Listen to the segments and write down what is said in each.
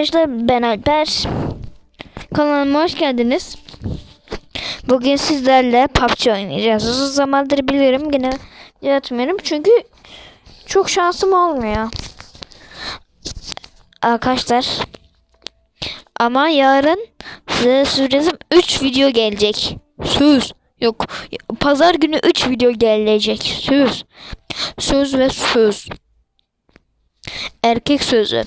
Arkadaşlar ben Alper. Kanalıma hoş geldiniz. Bugün sizlerle PUBG oynayacağız. Uzun zamandır biliyorum yine yaratmıyorum çünkü çok şansım olmuyor. Arkadaşlar ama yarın size sürprizim 3 video gelecek. Söz. Yok. Pazar günü 3 video gelecek. Söz. Söz ve söz. Erkek sözü.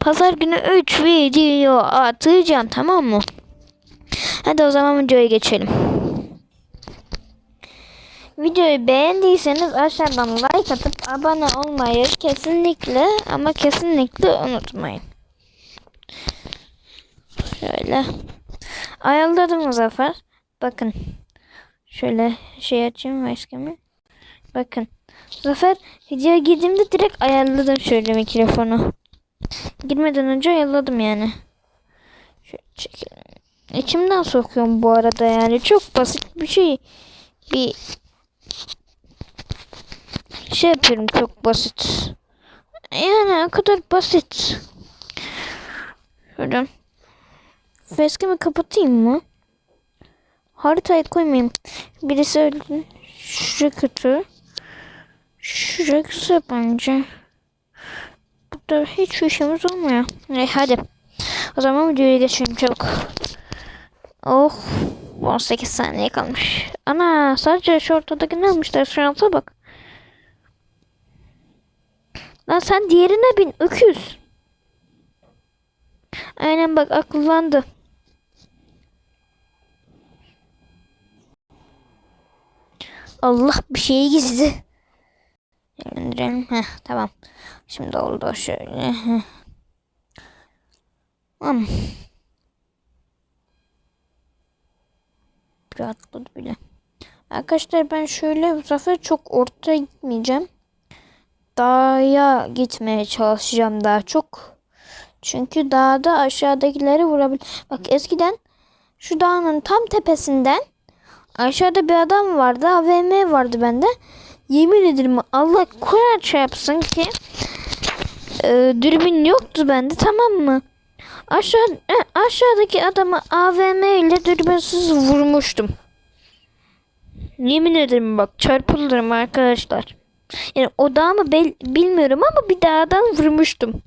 Pazar günü 3 video atacağım tamam mı? Hadi o zaman videoya geçelim. Videoyu beğendiyseniz aşağıdan like atıp abone olmayı kesinlikle ama kesinlikle unutmayın. Şöyle. Ayarladım sefer. Bakın. Şöyle şey açayım webcam'i. Bakın. Sefer videoya girdiğimde direkt ayarladım şöyle mikrofonu. Girmeden önce ayarladım yani. Şöyle çekelim. İçimden sokuyorum bu arada yani. Çok basit bir şey. Bir şey yapıyorum çok basit. Yani o kadar basit. Şöyle. Facecam'ı kapatayım mı? Haritayı koymayayım. Birisi öldü. Şuraya kötü. Güzel bence. Burada hiç işimiz olmuyor. E, hadi. O zaman videoya geçelim çabuk. Oh. 18 saniye kalmış. Ana sadece şu ortadaki ne almışlar? Şansa bak. Lan sen diğerine bin. Öküz. Aynen bak akıllandı. Allah bir şey gizli. Yönlendirelim. Heh, tamam. Şimdi oldu şöyle. Heh. Tamam. Rahatladı bile. Arkadaşlar ben şöyle bu sefer çok orta gitmeyeceğim. Dağa gitmeye çalışacağım daha çok. Çünkü dağda aşağıdakileri vurabilir. Bak eskiden şu dağın tam tepesinden aşağıda bir adam vardı. AVM vardı bende. Yemin ederim Allah Kur'an çarpsın ki e, dürbün yoktu bende tamam mı? Aşağı e, aşağıdaki adamı AVM ile dürbünsüz vurmuştum. Yemin ederim bak çarpılırım arkadaşlar. Yani o dağ mı bilmiyorum ama bir dağdan vurmuştum.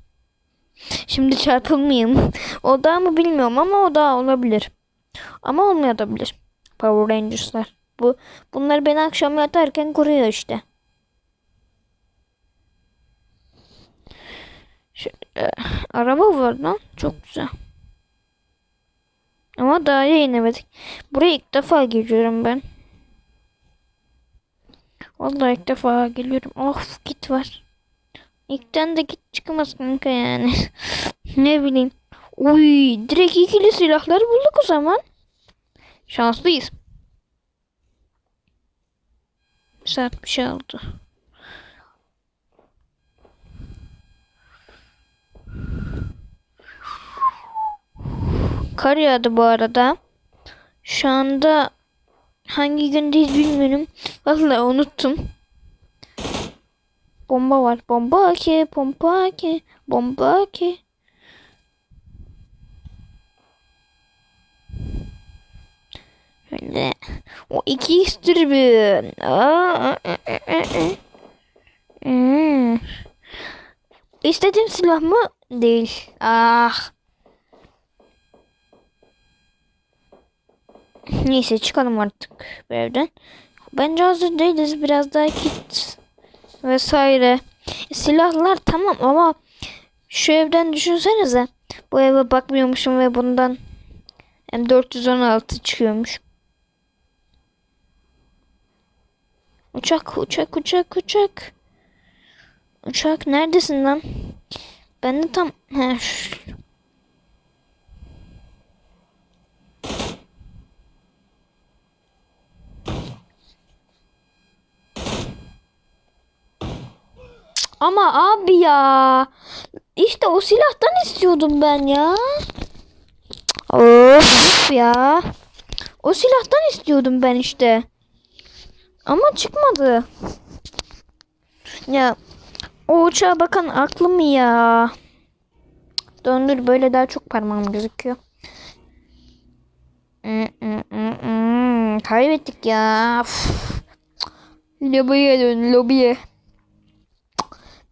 Şimdi çarpılmayayım. O dağ mı bilmiyorum ama o dağ olabilir. Ama olmayabilir. Power Rangers'lar. Bu bunlar beni akşam yatarken koruyor işte. Şöyle, araba var lan. Çok güzel. Ama daha inemedik. Buraya ilk defa geliyorum ben. Vallahi ilk defa geliyorum. Of git var. İlkten de git çıkamaz kanka yani. ne bileyim. Uy direkt ikili silahlar bulduk o zaman. Şanslıyız. Saat bir şey oldu. Kar yağdı bu arada. Şu anda hangi gündeyiz bilmiyorum. Vallahi unuttum. Bomba var. Bomba ki, bomba ki, bomba ki. Şöyle. O iki ı. Hmm. İstediğim silah mı? Değil. Ah. Neyse çıkalım artık bu evden. Bence hazır değiliz. Biraz daha kit vesaire. Silahlar tamam ama şu evden düşünsenize. Bu eve bakmıyormuşum ve bundan M416 çıkıyormuş. Uçak, uçak, uçak, uçak. Uçak neredesin lan? Ben de tam... He, Ama abi ya. İşte o silahtan istiyordum ben ya. Of ya. O silahtan istiyordum ben işte. Ama çıkmadı. Ya o uçağa bakan aklım ya. Döndür böyle daha çok parmağım gözüküyor. Kaybettik ya. Lobiye dön lobiye.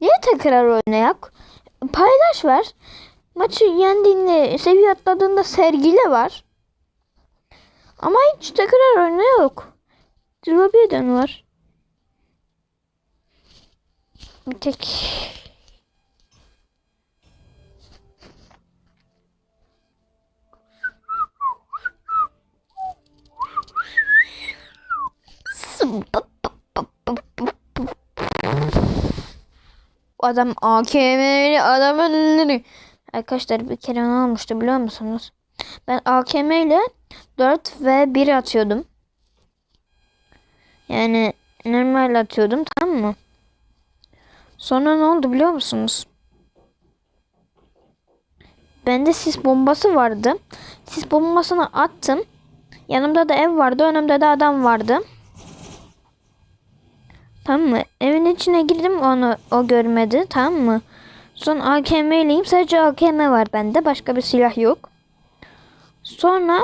Niye tekrar oynayak? Paylaş ver. Maçı yendiğinde, seviye atladığında sergile var. Ama hiç tekrar oyna yok. Dön var. Tek Adam AKM'li adam önleri. Arkadaşlar bir kere ne olmuştu biliyor musunuz? Ben AKM ile 4 ve 1 atıyordum. Yani normal atıyordum tamam mı? Sonra ne oldu biliyor musunuz? Bende sis bombası vardı. Sis bombasını attım. Yanımda da ev vardı. Önümde de adam vardı. Tamam mı? Evin içine girdim onu o görmedi. Tamam mı? Sonra AKM'liyim. Sadece AKM var bende. Başka bir silah yok. Sonra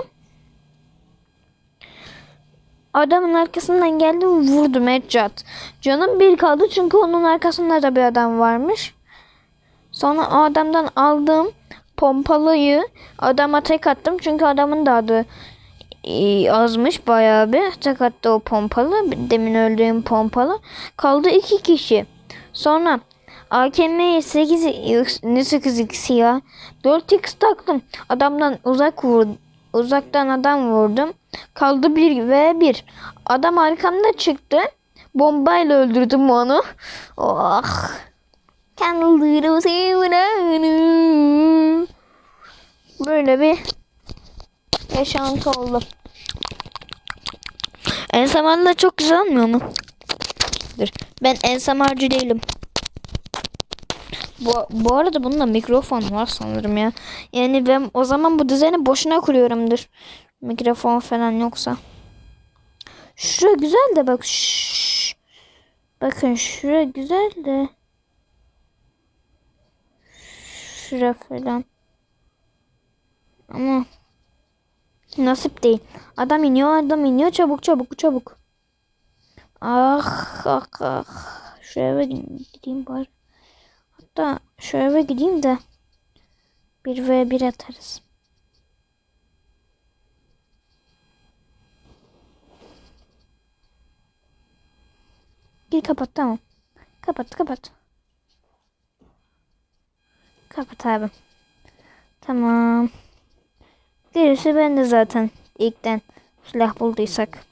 adamın arkasından geldim vurdum headshot. Canım bir kaldı çünkü onun arkasında da bir adam varmış. Sonra o adamdan aldığım pompalıyı adama tek attım. Çünkü adamın da adı e, azmış bayağı bir. Tek attı o pompalı. Demin öldüğüm pompalı. Kaldı iki kişi. Sonra AKM'ye 8 ne 8x ya 4x taktım. Adamdan uzak vur uzaktan adam vurdum. Kaldı bir ve bir. Adam arkamda çıktı. Bombayla öldürdüm onu. Oh. Böyle bir yaşantı oldu. Ensamarla çok güzel olmuyor mu? Dur. Ben ensamarcı değilim. Bu, bu arada bunda mikrofon var sanırım ya. Yani ben o zaman bu düzeni boşuna kuruyorumdur. Mikrofon falan yoksa. Şura güzel de bak. Bakın şura güzel de. Şura falan. Ama nasip değil. Adam iniyor, adam iniyor. Çabuk çabuk çabuk. Ah ah ah. Şu eve gideyim bari. Hatta şu eve gideyim de bir v bir atarız. Gir kapat tamam. Kapat kapat. Kapat abi. Tamam. Gerisi bende zaten. İlkten silah bulduysak.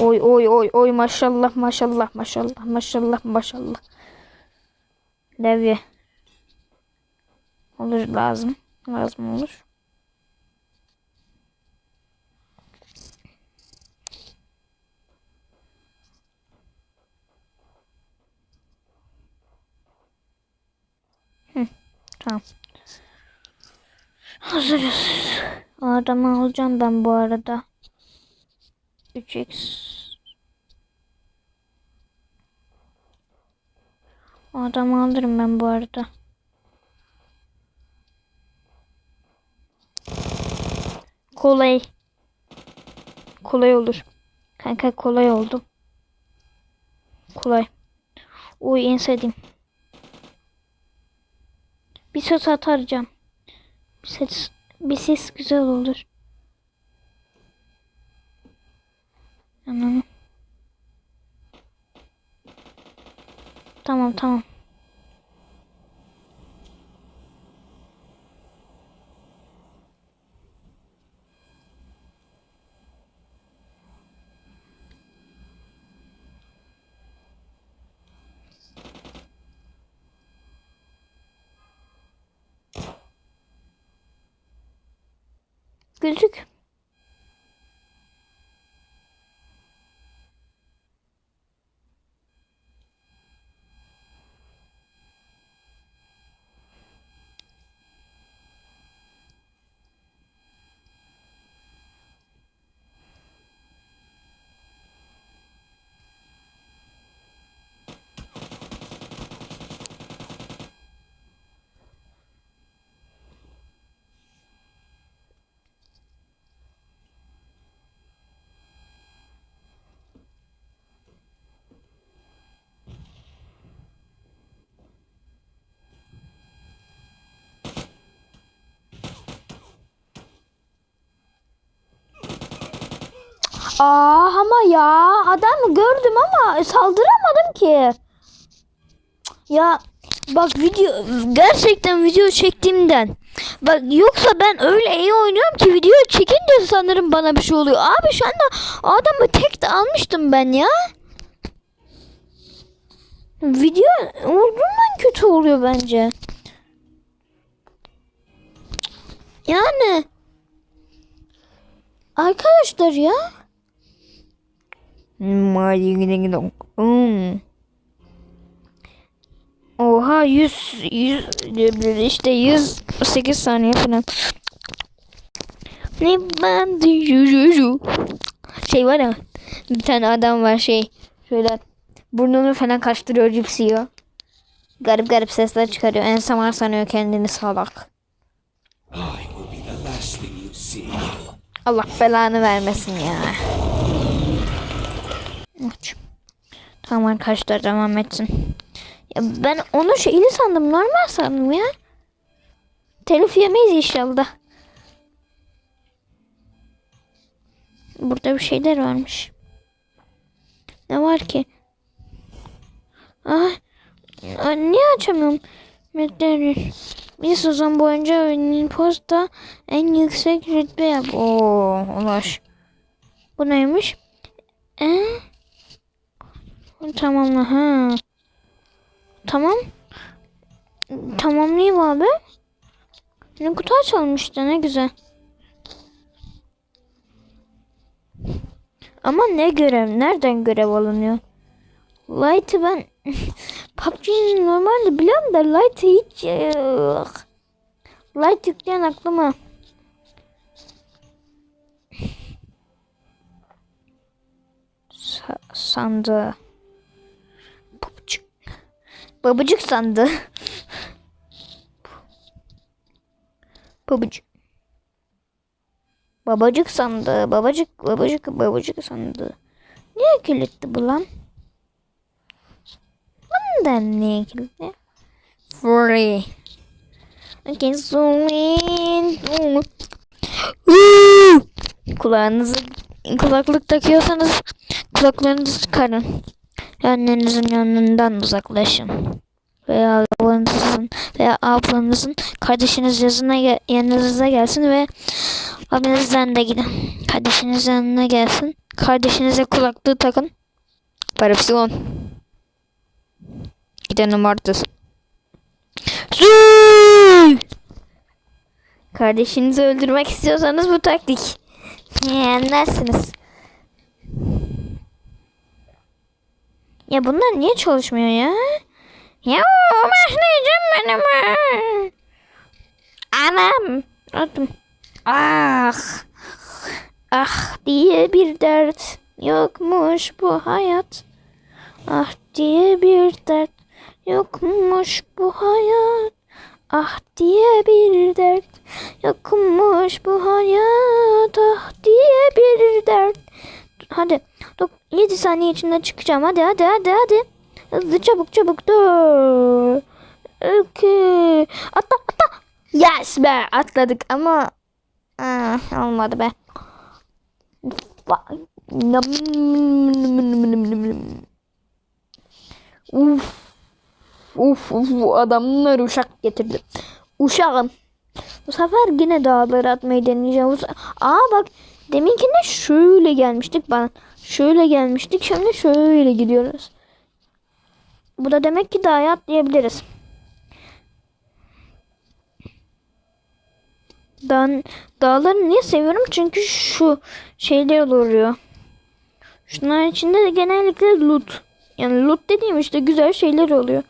Oy oy oy oy maşallah maşallah maşallah maşallah maşallah. Levye. Olur lazım. Lazım olur. Tamam. Hazırız. Adamı alacağım ben bu arada. 3x O adamı alırım ben bu arada. Kolay. Kolay olur. Kanka kolay oldu. Kolay. Uy en sevdiğim. Bir ses ataracağım. Bir ses, bir ses güzel olur. Anam. Tamam tamam. Gülcük. Aa ama ya adam gördüm ama saldıramadım ki. Ya bak video gerçekten video çektiğimden. Bak yoksa ben öyle iyi oynuyorum ki video çekince sanırım bana bir şey oluyor. Abi şu anda adamı tek de almıştım ben ya. Video olduğundan kötü oluyor bence. Yani arkadaşlar ya. Hmm. Oha 100 100 işte 108 saniye falan. Ne ben de şey var ya bir tane adam var şey şöyle burnunu falan kaçtırıyor cips yiyor. Garip garip sesler çıkarıyor. En samar sanıyor kendini salak. Allah belanı vermesin ya. Tamam arkadaşlar devam etsin. Ya ben onu şeyli sandım normal sandım ya. Telif yemeyiz inşallah. Burada bir şeyler varmış. Ne var ki? Ah, ah, niye açamıyorum? Metleri. Bir sezon boyunca posta en yüksek rütbe yap. Oo, ulaş. Bu neymiş? Ee? Tamamla ha. Tamam. Tamamlayayım abi. Ne kutu açılmıştı ne güzel. Ama ne görev? Nereden görev alınıyor? Light'ı ben PUBG'nin normalde biliyorum da Light'ı hiç yok. Light yükleyen aklıma. Sa sandığı. Babacık. Sandı. Babacık. Babacık sandı. Babacık, babacık, babacık sandı. Niye kilitli bu lan? Bundan niye kilitli? Free. Okay, so. Kulağınızı kulaklık takıyorsanız kulaklarınızı çıkarın. Annenizin yanından uzaklaşın. Veya babanızın veya ablanızın kardeşiniz yazına yanınıza gelsin ve abinizden de gidin. Kardeşiniz yanına gelsin. Kardeşinize kulaklığı takın. Parapsiyon. Gidelim artık. Züüü! Kardeşinizi öldürmek istiyorsanız bu taktik. Anlarsınız. Ya bunlar niye çalışmıyor ya? Ya başlayacağım benim. Anam. Attım. Ah. Ah diye bir dert yokmuş bu hayat. Ah diye bir dert yokmuş bu hayat. Ah diye bir dert yokmuş bu hayat. Ah diye bir dert. Hadi. 7 saniye içinde çıkacağım. Hadi hadi hadi hadi. Hızlı çabuk çabuk. Dur. Okay. Atla atla. Yes be atladık ama ah, olmadı be. Uf. Uf uf adamlar uşak getirdi. Uşağım. Bu sefer yine dağları atmayı deneyeceğim. Aa bak deminkinde şöyle gelmiştik bana. Şöyle gelmiştik şimdi şöyle gidiyoruz. Bu da demek ki dağa atlayabiliriz. Dağ, dağları niye seviyorum? Çünkü şu şeyler oluyor. Şunların içinde de genellikle loot. Yani loot dediğim işte güzel şeyler oluyor.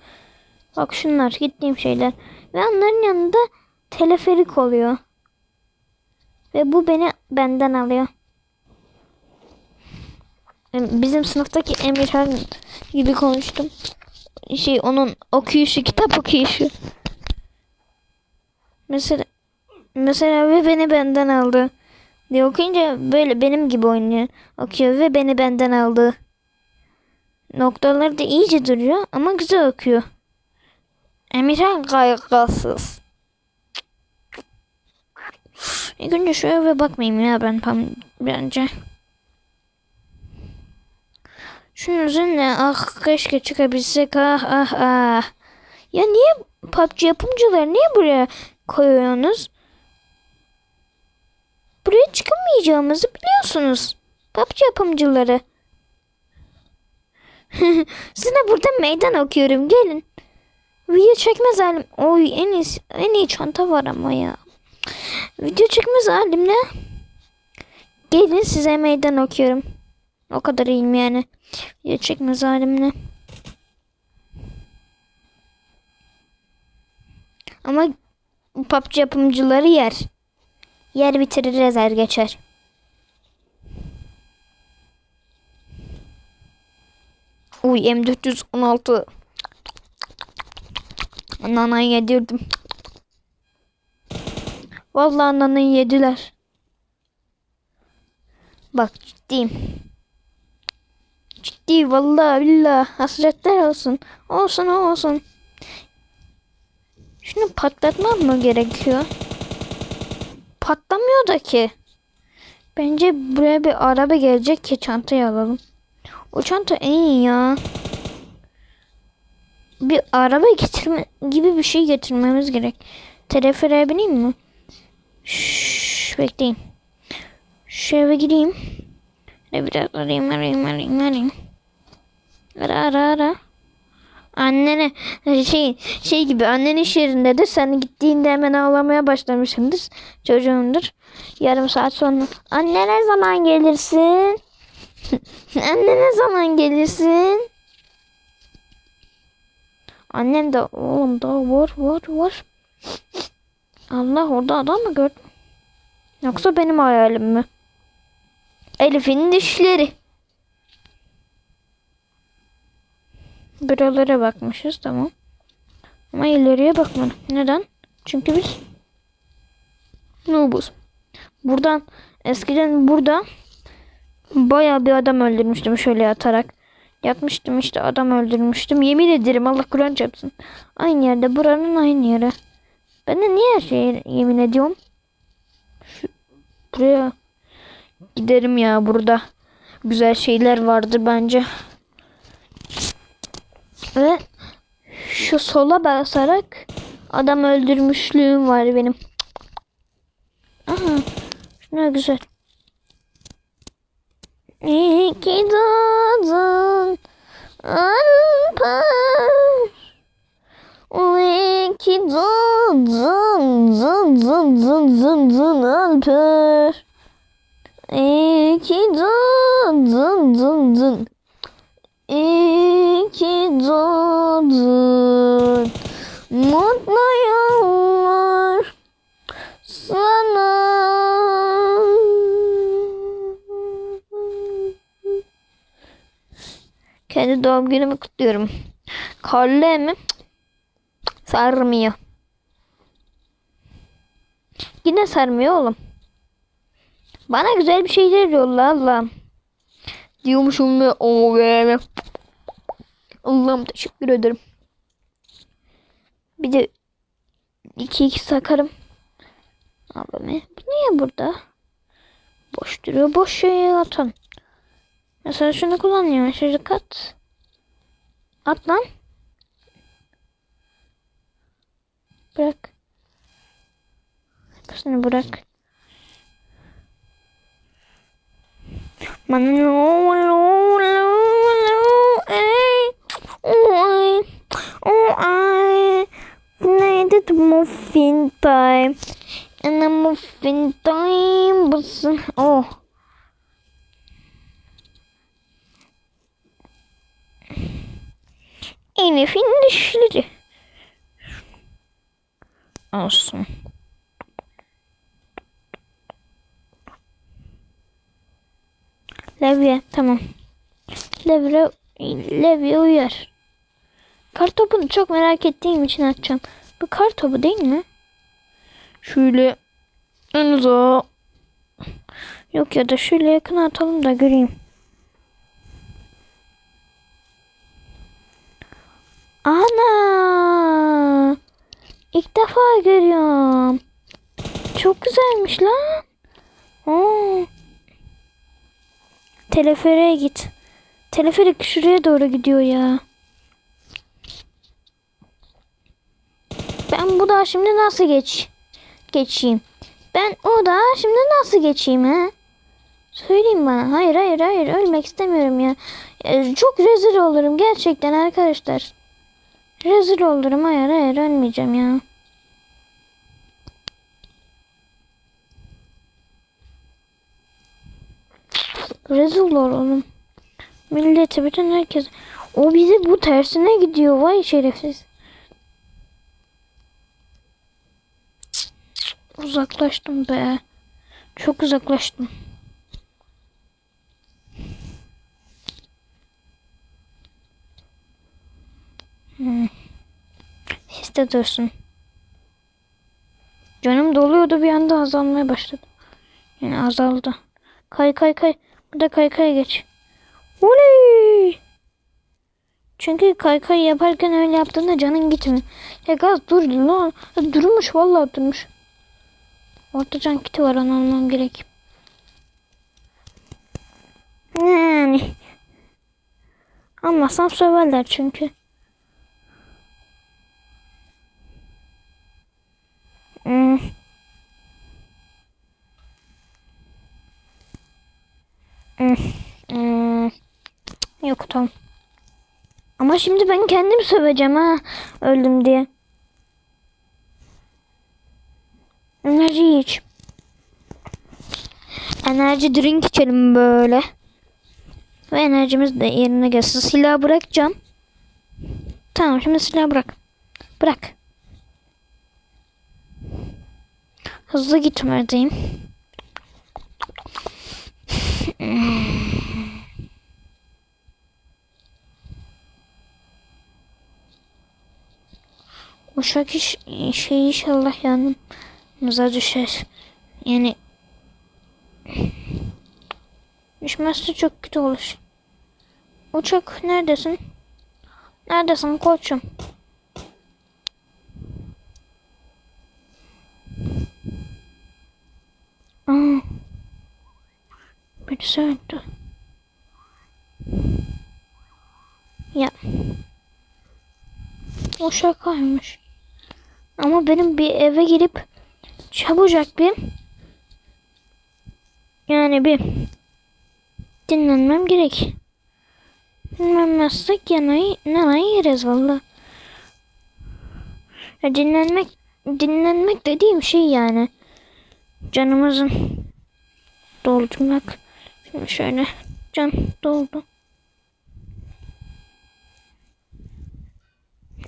Bak şunlar gittiğim şeyler. Ve onların yanında teleferik oluyor. Ve bu beni benden alıyor. Bizim sınıftaki Emirhan gibi konuştum. Şey onun okuyuşu, kitap okuyuşu. Mesela mesela ve beni benden aldı. Diye okuyunca böyle benim gibi oynuyor. Okuyor ve beni benden aldı. Noktaları da iyice duruyor ama güzel okuyor. Emirhan kaygısız. İlk önce eve bakmayayım ya ben bence. Şunun üzerine ah keşke çıkabilsek ah ah ah. Ya niye PUBG yapımcıları niye buraya koyuyorsunuz? Buraya çıkamayacağımızı biliyorsunuz. PUBG yapımcıları. Size burada meydan okuyorum gelin. Video çekmez halim. Oy en iyi, en iyi çanta var ama ya. Video çekmez halimle. Gelin size meydan okuyorum. O kadar iyiyim yani. Video çekmez halimle. Ama PUBG yapımcıları yer. Yer bitirir ezer geçer. Uy M416. Nanayı yedirdim. Vallahi nanayı yediler. Bak ciddiyim. Ciddi vallahi billahi hasretler olsun. Olsun olsun. Şunu patlatmam mı gerekiyor? Patlamıyor da ki. Bence buraya bir araba gelecek ki çantayı alalım. O çanta en iyi ya. Bir araba getirme gibi bir şey getirmemiz gerek. Telefere bineyim mi? Şşş bekleyin. Şu eve gideyim. Şöyle biraz arayayım arayayım arayayım arayayım. Ara ara ara. Annene şey şey gibi annen iş yerindedir. Sen gittiğinde hemen ağlamaya başlamışsındır. Çocuğundur. Yarım saat sonra anne ne zaman gelirsin? anne ne zaman gelirsin? Annem de oğlum daha var var var. Allah orada adam mı gördün? Yoksa benim hayalim mi? Elif'in dişleri. Buralara bakmışız tamam. Ama ileriye bakmadım. Neden? Çünkü biz noobuz. Buradan eskiden burada bayağı bir adam öldürmüştüm şöyle yatarak. Yatmıştım işte adam öldürmüştüm. Yemin ederim Allah Kur'an çarpsın. Aynı yerde buranın aynı yeri. Ben de niye her şeye yemin ediyorum? Şu, buraya giderim ya burada. Güzel şeyler vardır bence. Ve şu sola basarak adam öldürmüşlüğüm var benim. Aha. Ne güzel. İyi ki doğdun Alper. İyi ki doğdun zın zın zın zın zın Alper. İyi ki doğdun zın zın. İyi ki doğdun. Mutlu yıllar sana. Kendi doğum günümü kutluyorum. Karlı mi? Sarmıyor. Yine sarmıyor oğlum. Bana güzel bir şeyler yolla Allah'ım. Diyormuşum ve o be. Allah'ım teşekkür ederim. Bir de iki iki sakarım. Abi bu niye burada? Boş duruyor. Boş şeye atın. Mesela şunu kullanıyorum. Şöyle kat. At lan. Bırak. Hepsini bırak. Lo, lo, lo, ey. Oy. Oh, ay. Neydi muffin time? And muffin time. Basın. Oh. Elif'in dişleri. Olsun. Levye tamam. Levye, levye uyar. Kartopunu çok merak ettiğim için açacağım. Bu kartopu değil mi? Şöyle en uzağa. Yok ya da şöyle yakın atalım da göreyim. Ana! İlk defa görüyorum. Çok güzelmiş lan. Oo. Teleferiğe git. Teleferik şuraya doğru gidiyor ya. Bu da şimdi nasıl geç geçeyim? Ben o da şimdi nasıl geçeyim ha? Söyleyin bana. Hayır hayır hayır ölmek istemiyorum ya. Çok rezil olurum gerçekten arkadaşlar. Rezil olurum hayır hayır ölmeyeceğim ya. Rezil olurum. Milleti bütün herkes. O bizi bu tersine gidiyor vay şerefsiz. Uzaklaştım be. Çok uzaklaştım. Hmm. Siz de dursun. Canım doluyordu bir anda azalmaya başladı. Yani azaldı. Kay kay kay. Burada kay kay geç. Oley! Çünkü kay kay yaparken öyle yaptığında canın gitmiyor. Ya gaz dur lan. Durmuş vallahi durmuş. Orta can kiti var onu almam gerek. Yani. Almazsam söverler çünkü. Hmm. Hmm. Hmm. Yok tamam. Ama şimdi ben kendim söveceğim ha. Öldüm diye. Enerji iç. Enerji drink içelim böyle. Ve enerjimiz de yerine gelsin. Silahı bırakacağım. Tamam şimdi silahı bırak. Bırak. Hızlı gitmeliyim. Uşak iş, şey inşallah yanımıza düşer. Yani düşmezse çok kötü olur. Uçak neredesin? Neredesin koçum? Aa, birisi öldü. Ya. O şakaymış. Ama benim bir eve girip çabucak bir yani bir dinlenmem gerek. Dinlenmezsek yanayı, nanayı yeriz valla. Ya dinlenmek dinlenmek dediğim şey yani canımızın doldurmak. Şimdi şöyle can doldu.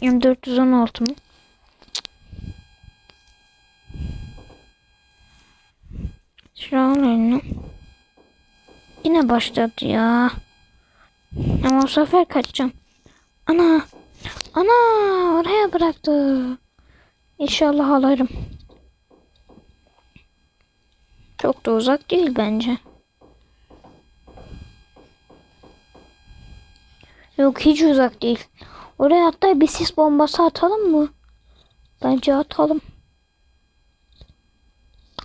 M416 mı? Eline. Yine başladı ya. Ama bu sefer kaçacağım. Ana. Ana oraya bıraktı. İnşallah alırım. Çok da uzak değil bence. Yok hiç uzak değil. Oraya hatta bir sis bombası atalım mı? Bence atalım.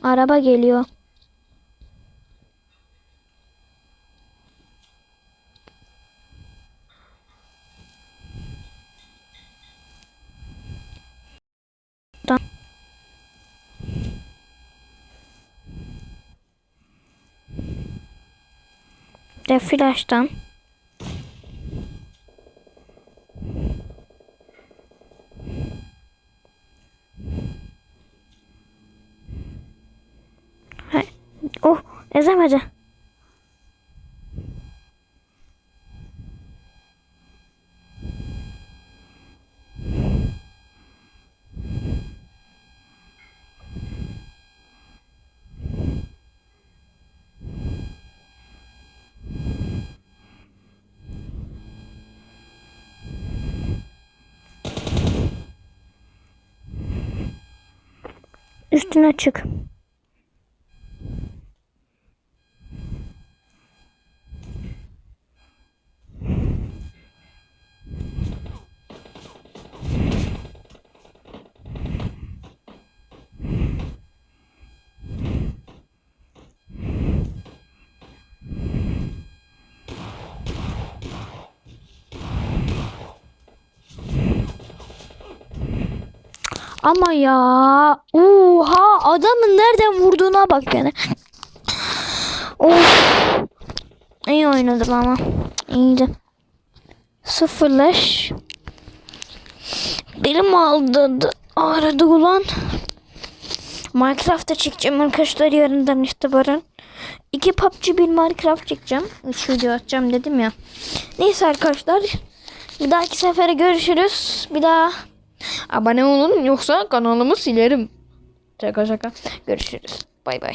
Araba geliyor. Tamam. De flash'tan. Oh ezemedi. щелкунчик Ama ya. Oha adamın nereden vurduğuna bak yani. Of. İyi oynadım ama. İyiydi. Sıfırlaş. Benim aldı aradı ulan. Minecraft'ta çekeceğim arkadaşlar yarından itibaren. İki PUBG bir Minecraft çekeceğim. Üç video atacağım dedim ya. Neyse arkadaşlar. Bir dahaki sefere görüşürüz. Bir daha abone olun yoksa kanalımı silerim. Şaka şaka. Görüşürüz. Bay bay.